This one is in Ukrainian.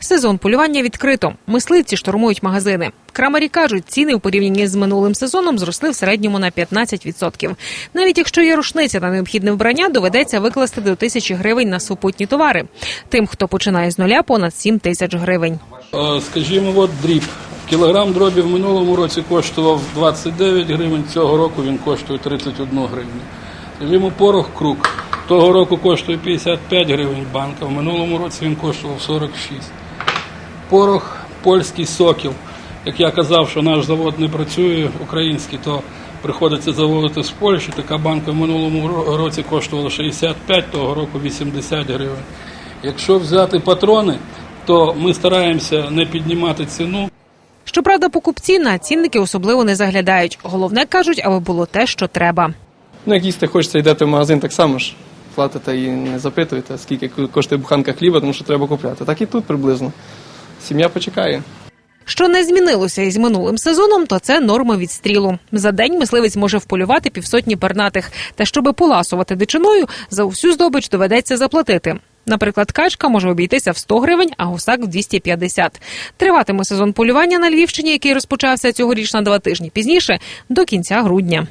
Сезон полювання відкрито. Мисливці штурмують магазини. Крамарі кажуть, ціни в порівнянні з минулим сезоном зросли в середньому на 15%. Навіть якщо є рушниця та необхідне вбрання, доведеться викласти до тисячі гривень на супутні товари. Тим, хто починає з нуля, понад 7 тисяч гривень. Е, Скажімо, от дріб. Кілограм дробі в минулому році коштував 29 гривень, цього року він коштує 31 гривню. Скажімо, порох круг. Того року коштує 55 гривень банка, в минулому році він коштував 46. Порох польський сокіл. Як я казав, що наш завод не працює український, то приходиться заводити з Польщі. Така банка в минулому році коштувала 65, того року 80 гривень. Якщо взяти патрони, то ми стараємося не піднімати ціну. Щоправда, покупці на цінники особливо не заглядають. Головне кажуть, аби було те, що треба. Ну, як їсти хочеться, йдете в магазин так само ж. Платите і не запитуєте, скільки коштує буханка хліба, тому що треба купляти. Так і тут приблизно. Сім'я почекає. Що не змінилося із минулим сезоном, то це норма відстрілу. За день мисливець може вполювати півсотні пернатих. Та щоби поласувати дичиною, за всю здобич доведеться заплатити. Наприклад, качка може обійтися в 100 гривень, а гусак в 250. Триватиме сезон полювання на Львівщині, який розпочався цьогоріч на два тижні пізніше, до кінця грудня.